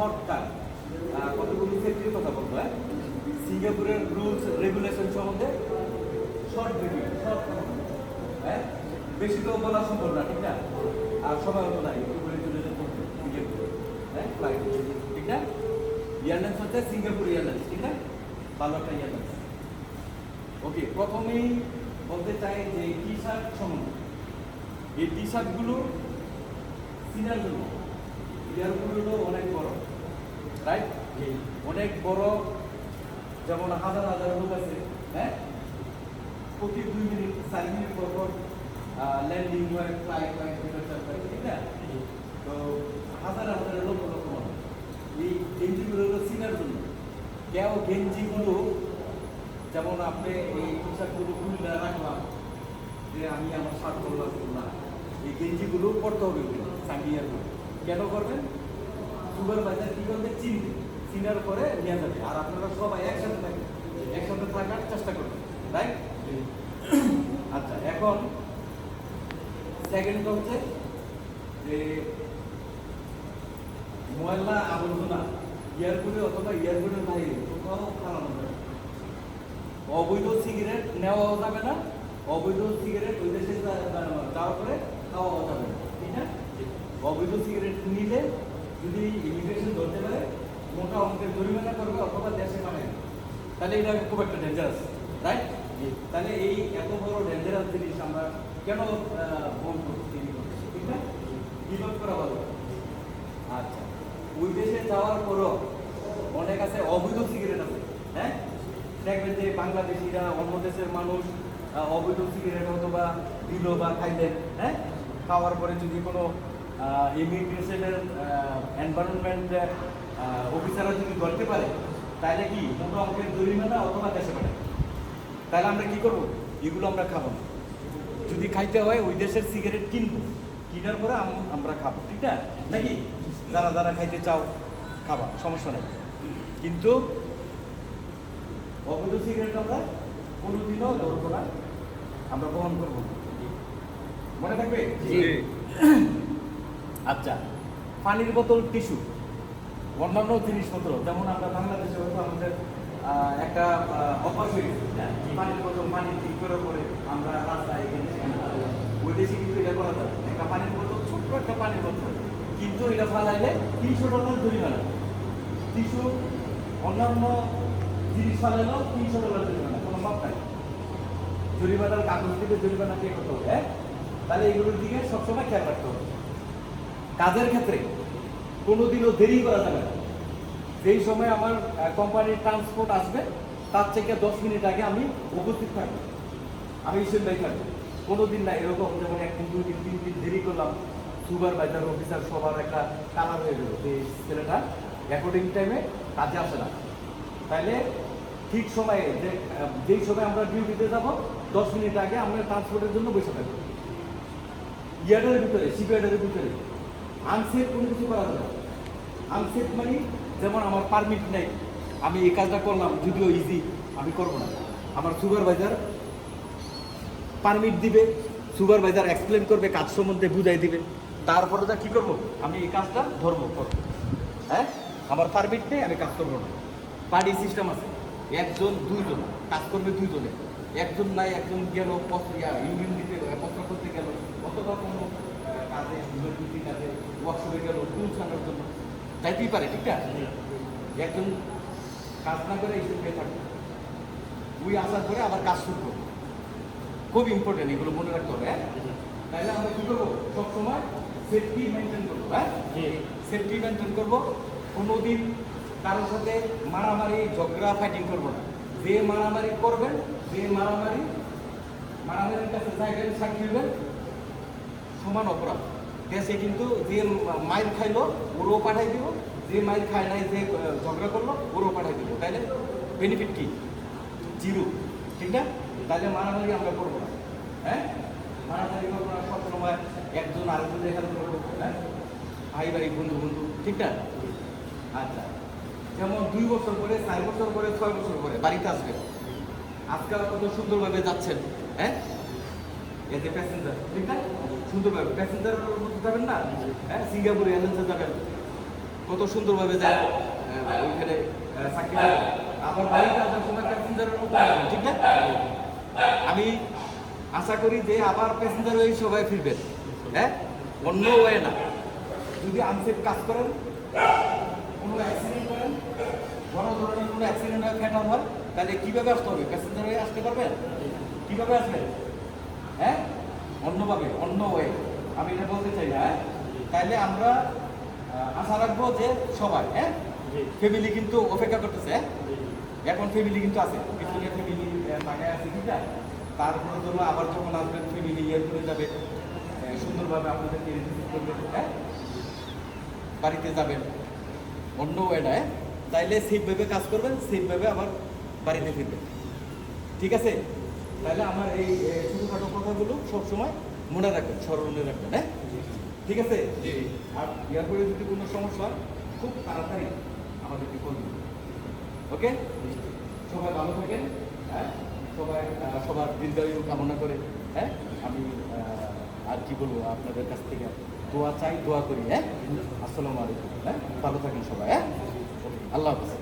Shortcut কতগুলো সেফটির কথা বলব হ্যাঁ? সিঙ্গাপুরের রুলস, রেগুলেশন সম্বন্ধে শর্ট ভিডিও, শর্ট হ্যাঁ? বেশি তো বলা সম্ভব না, ঠিক না? আর সময় হতো না একটু করে চলে যেতে হতো সিঙ্গাপুর হ্যাঁ? ফ্লাইট ঠিক না? এয়ারলাইন্স হচ্ছে সিঙ্গাপুর এয়ারলাইন্স, ঠিক না? ভালো একটা এয়ারলাইন্স। ওকে প্রথমেই বলতে চাই যে টি শার্ট সম্বন্ধে। এই টি শার্টগুলো সিনার জন্য ইয়ারগুলো অনেক বড়। রাইট অনেক বড় যেমন হাজার হাজার লোক আছে হ্যাঁ? প্রতি দুই মিনিট, চার মিনিট পর পর ল্যান্ডিং হয় ফ্লাইট হয় ঠিক না তো হাজার হাজার লোক লোক মানুষ। এই গেঞ্জিগুলো হলো সিনার জন্য কেউ গেঞ্জিগুলো যেমন আপনি এই পোশাকগুলো খুলে রাখলাম, যে আমি আমার শার্ট করলাম এই গেঞ্জিগুলো পড়তে হবে সাঙ্গিয়ারগুলো কেন করবেন সুগার বাজার কি করবে চিনবে। চিনার পরে নিয়ে যাবে। আর আপনারা সবাই একসাথে থাকবেন। একসাথে থাকার চেষ্টা করবেন। রাইট আচ্ছা এখন সেকেন্ড হচ্ছে যে ময়লা আবর্জনা এয়ারপোর্টে অথবা এয়ারপোর্টের বাইরে কোথাও ফালানো যাবে অবৈধ সিগারেট নেওয়াও যাবে না। অবৈধ সিগারেট ওই দেশে যাওয়ার পরে খাওয়াও যাবে না। ঠিক না? অবৈধ সিগারেট নিলে যদি ইমিগ্রেশন ধরতে পারে মোটা অঙ্কের জরিমানা করবে অথবা দেশে পাঠাবে তাহলে এটা খুব একটা ডেঞ্জারাস রাইট তাহলে এই এত বড় ডেঞ্জারাস জিনিস আমরা কেন বন্ধ করছি ঠিক না বিরোধ করা ভালো। আচ্ছা ওই দেশে যাওয়ার পরও অনেক আছে অবৈধ সিগারেট আছে হ্যাঁ? দেখবেন যে বাংলাদেশিরা অন্য দেশের মানুষ অবৈধ সিগারেট অথবা দিল বা খাইলেন হ্যাঁ? খাওয়ার পরে যদি কোনো ইমিগ্রেশনের এনভায়রনমেন্ট অফিসাররা যদি ধরতে পারে তাহলে কি মোটা অঙ্কের জরিমানা অথবা দেশে পাঠাবে? তাহলে আমরা কি করব? এগুলো আমরা খাব না। যদি খাইতে হয় ওই দেশের সিগারেট কিনবো। কিনার পরে আমরা খাব ঠিক না? নাকি? যারা যারা খাইতে চাও খাবা সমস্যা নেই। কিন্তু অবৈধ সিগারেট আমরা কোনোদিনও ধরবো না আমরা বহন করব। মনে থাকবে? আচ্ছা পানির বোতল টিস্যু, অন্যান্য জিনিসপত্র, যেমন আমরা বাংলাদেশে হয়তো আমাদের একটা অভ্যাস? পানির বোতল পানি ঠিক করে পরে আমরা রাস্তায় ওই দেশে কিন্তু এটা করা যায়। একটা পানির বোতল, ছোট্ট একটা পানির বোতল। কিন্তু এটা ফালাইলে তিনশো ডলার জরিমানা। টিস্যু, অন্যান্য জিনিস ফালাইলেও তিনশো ডলার জরিমানা, কোনো মাপ নাই। জরিমানার কাগজ থেকে জরিমানা কে করতে হবে হ্যাঁ? তাহলে এগুলোর দিকে সবসময় খেয়াল রাখতে হবে। কাজের ক্ষেত্রে কোনোদিনও দেরি করা যাবে না। যেই সময় আমার কোম্পানির ট্রান্সপোর্ট আসবে, তার থেকে দশ মিনিট আগে আমি উপস্থিত থাকব। আমি স্ট্যান্ড থাকব। কোনোদিন না এরকম যেমন একদিন দুই দিন, তিন দিন দেরি করলাম সুপারভাইজার অফিসার সবার একটা কালার হয়ে গেল যে ছেলেটা অ্যাকর্ডিং টাইমে কাজে আসে না। তাইলে ঠিক সময়ে যে যেই সময় আমরা ডিউটিতে যাব, দশ মিনিট আগে আমরা ট্রান্সপোর্টের জন্য বসে থাকব। ইয়ার্ডের ভিতরে শিপইয়ার্ডের ভিতরে। আনসেফ কোনো কিছু করা যাবে আনসেফ মানে যেমন আমার পারমিট নেই, আমি এই কাজটা করলাম, যদিও ইজি আমি করব না। আমার সুপারভাইজার পারমিট দিবে সুপারভাইজার এক্সপ্লেন করবে, কাজ সম্বন্ধে বুঝাই দিবে। তারপরে যা কী করব? আমি এই কাজটা ধরবো, করব। হ্যাঁ? আমার পারমিট নেই, আমি কাজ করব না। পার্টি সিস্টেম আছে। একজন, দুইজন, কাজ করবে দুইজনে। একজন নাই, একজন গেল পত্র ইউনিয়ন দিতে পত্র করতে গেল, অথবা কোনো কাজে ওয়ার্কশপে গেল টুলস আনার জন্য। পারে ঠিক আছে একজন কাজ না করে এই সঙ্গে থাকবে। ওই আসার পরে আবার কাজ শুরু করব। খুব ইম্পর্টেন্ট এগুলো মনে রাখতে হবে হ্যাঁ? তাহলে আমরা কি করব? সবসময় সেফটি মেনটেন করব হ্যাঁ? সেফটি মেনটেন করব। কোনোদিন কারোর সাথে মারামারি ঝগড়া ফাইটিং করব না। যে মারামারি করবেন যে মারামারি মারামারির কাছে যাইবেন সাক্ষী সমান অপরাধ। দেশে কিন্তু যে মাইর খাইলো, ওরও পাঠাই দিব। যে মাইর খায় নাই, যে ঝগড়া করল, ওরও পাঠাই দিব। তাইলে বেনিফিট কি? জিরো। ঠিক না? তাহলে মারামারি আমরা করব না। হ্যাঁ? মারামারি করব না সবসময় একজন আরেকজন হেল্প করব হ্যাঁ? ভাই ভাই, বন্ধু বন্ধু, ঠিক না? আচ্ছা। যেমন দুই বছর পরে, চার বছর পরে, ছয় বছর পরে বাড়িতে আসবেন। আজকাল কত সুন্দরভাবে যাচ্ছেন হ্যাঁ? এতে প্যাসেঞ্জার ঠিক না? সুন্দরভাবে প্যাসেঞ্জার যাবেন না? হ্যাঁ সিঙ্গাপুর এয়ারলাইন্সে যাবেন। কত সুন্দরভাবে যায়। আহ, ওইখানে আবার বাড়িতে আসার সময় প্যাসেঞ্জারের মতো ঠিক না? আমি আশা করি যে আবার প্যাসেঞ্জার হয়ে সবাই ফিরবেন। হ্যাঁ? অন্য ওয়ে না। যদি আনসেফ কাজ করেন কোনো অ্যাক্সিডেন্ট করেন বড় ধরনের কোনো অ্যাক্সিডেন্ট হয় ফ্যাটাল হয় তাহলে কীভাবে আসতে হবে? প্যাসেঞ্জার হয়ে আসতে পারবেন? কীভাবে আসবেন? হ্যাঁ? অন্যভাবে অন্য ওয়ে আমি এটা বলতে চাই না হ্যাঁ? তাইলে আমরা আশা রাখব যে সবাই হ্যাঁ? ফ্যামিলি কিন্তু অপেক্ষা করতেছে হ্যাঁ? এখন ফ্যামিলি কিন্তু আছে। পিছনে ফ্যামিলি টাকায় আছে আছে তারপরে ধরো আবার যখন আসবেন ফ্যামিলি ইয়ে করে যাবে সুন্দরভাবে আপনাদেরকে রিসিভ করবে হ্যাঁ? বাড়িতে যাবেন। অন্য ওয়েটা হ্যাঁ? তাইলে সেফভাবে কাজ করবেন সেফভাবে আবার বাড়িতে ফিরবেন। ঠিক আছে? তাহলে আমার এই ছোটোখাটো সবসময় মনে রাখবেন স্মরণে রাখবেন হ্যাঁ? ঠিক আছে? আর এরপরে যদি কোনো সমস্যা হয় খুব তাড়াতাড়ি আমাদেরকে ফোন দিন ওকে? সবাই ভালো থাকেন হ্যাঁ? সবাই সবার দীর্ঘায়ু কামনা করে হ্যাঁ? আমি আর কি বলব আপনাদের কাছ থেকে দোয়া চাই দোয়া করি হ্যাঁ? আসসালামু আলাইকুম হ্যাঁ? ভালো থাকেন সবাই হ্যাঁ? আল্লাহ হাফিজ।